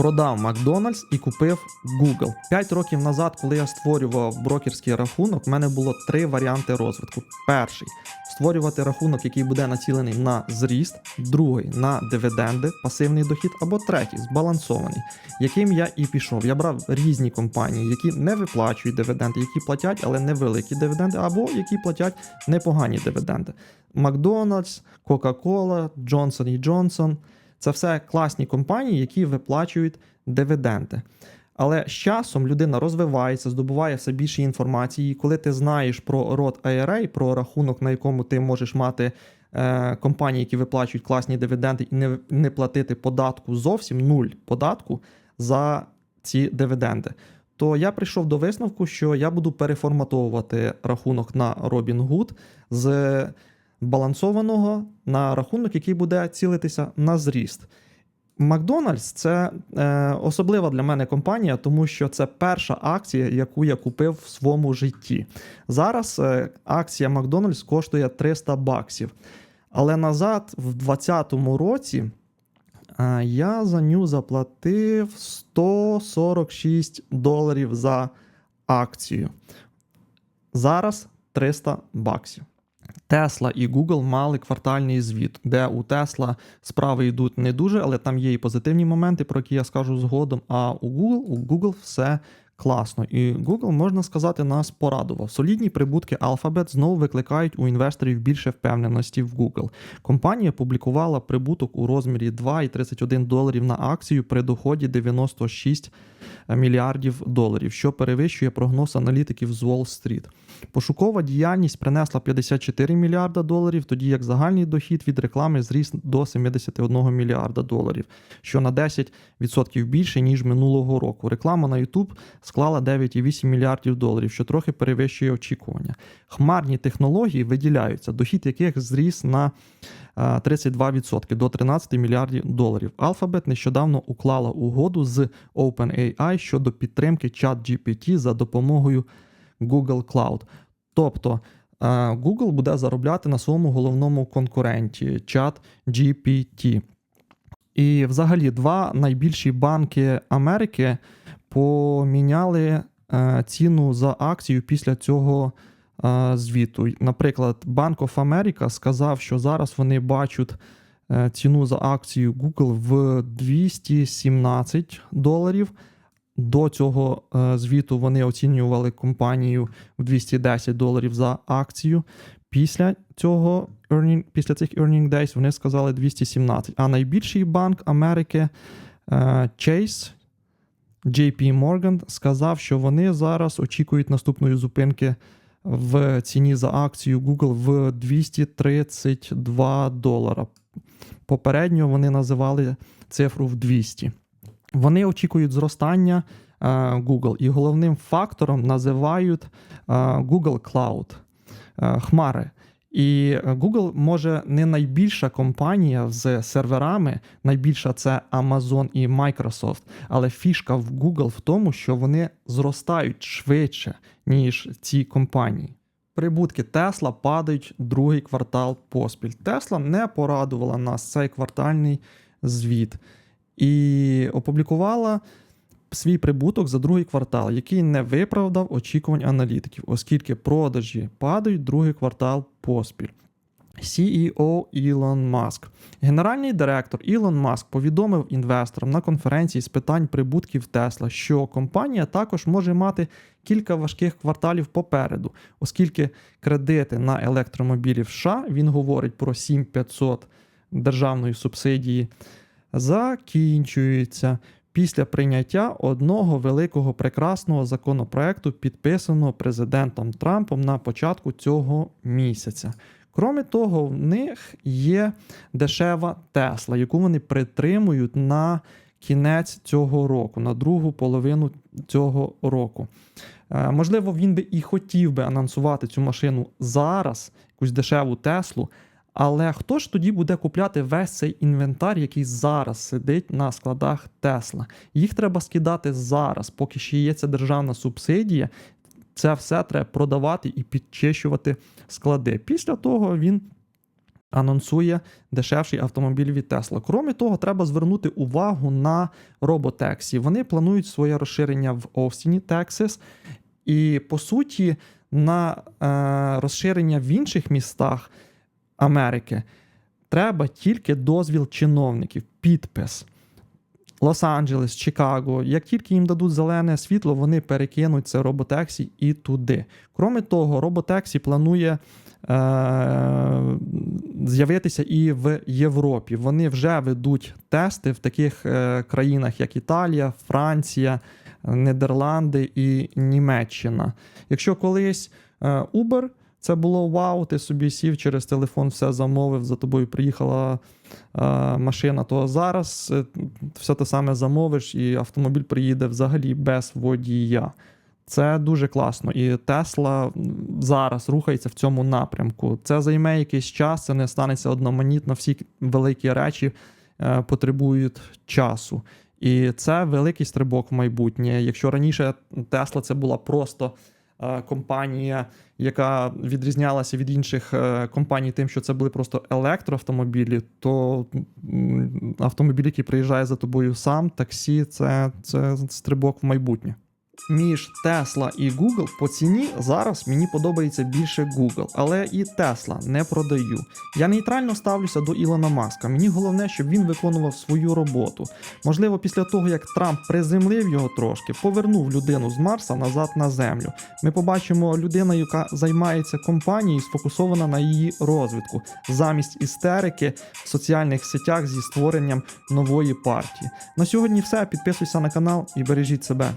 продав Макдональдс і купив Google. П'ять років назад, коли я створював брокерський рахунок, в мене було три варіанти розвитку. Перший створювати рахунок, який буде націлений на зріст, другий на дивіденди, пасивний дохід, або третій збалансований, яким я і пішов. Я брав різні компанії, які не виплачують дивіденди, які платять, але невеликі дивіденди, або які платять непогані дивіденди. Макдональдс, Кока-Кола, Johnson Johnson – це все класні компанії, які виплачують дивіденди. Але з часом людина розвивається, здобуває все більше інформації. І коли ти знаєш про род IRA, про рахунок, на якому ти можеш мати е, компанії, які виплачують класні дивіденди, і не, не платити податку зовсім нуль податку за ці дивіденди, то я прийшов до висновку, що я буду переформатовувати рахунок на Robinhood з балансованого на рахунок, який буде цілитися на зріст. Макдональдс це е, особлива для мене компанія, тому що це перша акція, яку я купив в своєму житті. Зараз е, акція Макдональдс коштує 300 баксів. Але назад, в 2020 році, е, я за ню заплатив 146 доларів за акцію. Зараз 300 баксів. Tesla і Google мали квартальний звіт, де у Тесла справи йдуть не дуже, але там є і позитивні моменти, про які я скажу згодом. А у Google, у Google все класно. І Google, можна сказати, нас порадував. Солідні прибутки Alphabet знову викликають у інвесторів більше впевненості в Google. Компанія публікувала прибуток у розмірі 2,31 доларів на акцію при доході 96 мільярдів доларів, що перевищує прогноз аналітиків з Уолл-стріт. Пошукова діяльність принесла 54 мільярда доларів, тоді як загальний дохід від реклами зріс до 71 мільярда доларів, що на 10% більше ніж минулого року. Реклама на YouTube склала 9,8 мільярдів доларів, що трохи перевищує очікування. Хмарні технології виділяються, дохід яких зріс на 32% до 13 мільярдів доларів. Alphabet нещодавно уклала угоду з OpenAI щодо підтримки ChatGPT за допомогою Google Cloud. Тобто е, Google буде заробляти на своєму головному конкуренті ChatGPT. І взагалі два найбільші банки Америки поміняли е, ціну за акцію після цього е, звіту. Наприклад, Bank of America сказав, що зараз вони бачать е, ціну за акцію Google в 217 доларів. До цього звіту вони оцінювали компанію в 210 доларів за акцію. Після цього earning, після цих earning days вони сказали 217. А найбільший банк Америки Chase JP Morgan сказав, що вони зараз очікують наступної зупинки в ціні за акцію Google в 232 долара. Попередньо вони називали цифру в 200. Вони очікують зростання е, Google, і головним фактором називають е, Google Cloud, е, хмари. І Google може не найбільша компанія з серверами, найбільша це Amazon і Microsoft, але фішка в Google в тому, що вони зростають швидше, ніж ці компанії. Прибутки Tesla падають другий квартал поспіль. Tesla не порадувала нас цей квартальний звіт і опублікувала свій прибуток за другий квартал, який не виправдав очікувань аналітиків, оскільки продажі падають другий квартал поспіль. CEO Ілон Маск. Генеральний директор Ілон Маск повідомив інвесторам на конференції з питань прибутків Тесла, що компанія також може мати кілька важких кварталів попереду, оскільки кредити на електромобілі в США, він говорить про 7500 державної субсидії, закінчуються після прийняття одного великого прекрасного законопроекту, підписаного президентом Трампом на початку цього місяця. Кроме того, в них є дешева Тесла, яку вони притримують на кінець цього року, на другу половину цього року. Е, можливо, він би і хотів би анонсувати цю машину зараз, якусь дешеву Теслу. Але хто ж тоді буде купляти весь цей інвентар, який зараз сидить на складах Тесла? Їх треба скидати зараз, поки ще є ця державна субсидія. Це все треба продавати і підчищувати склади. Після того він анонсує дешевший автомобіль від Tesla. Крім того, треба звернути увагу на роботексі. Вони планують своє розширення в Остіні, Тексас, і по суті, на е, розширення в інших містах Америки треба тільки дозвіл чиновників, підпис. Лос-Анджелес, Чикаго. Як тільки їм дадуть зелене світло, вони перекинуть це роботексі і туди. Кроме того, роботексі планує е- з'явитися і в Європі. Вони вже ведуть тести в таких е- країнах, як Італія, Франція, Нідерланди і Німеччина. Якщо колись е, Uber це було вау, ти собі сів через телефон, все замовив, за тобою приїхала е, машина, то зараз е, все те саме замовиш, і автомобіль приїде взагалі без водія. Це дуже класно. І Тесла зараз рухається в цьому напрямку. Це займе якийсь час, це не станеться одноманітно. Всі великі речі е, потребують часу. І це великий стрибок в майбутнє. Якщо раніше Тесла це була просто компанія, яка відрізнялася від інших е, компаній, тим, що це були просто електроавтомобілі, то автомобіль, який приїжджає за тобою сам, таксі, це, це стрибок в майбутнє. Між Tesla і Google по ціні зараз мені подобається більше Google, але і Tesla не продаю. Я нейтрально ставлюся до Ілона Маска. Мені головне, щоб він виконував свою роботу. Можливо, після того як Трамп приземлив його трошки, повернув людину з Марса назад на землю. Ми побачимо людину, яка займається компанією, сфокусована на її розвитку, замість істерики в соціальних сетях зі створенням нової партії. На сьогодні все. Підписуйся на канал і бережіть себе.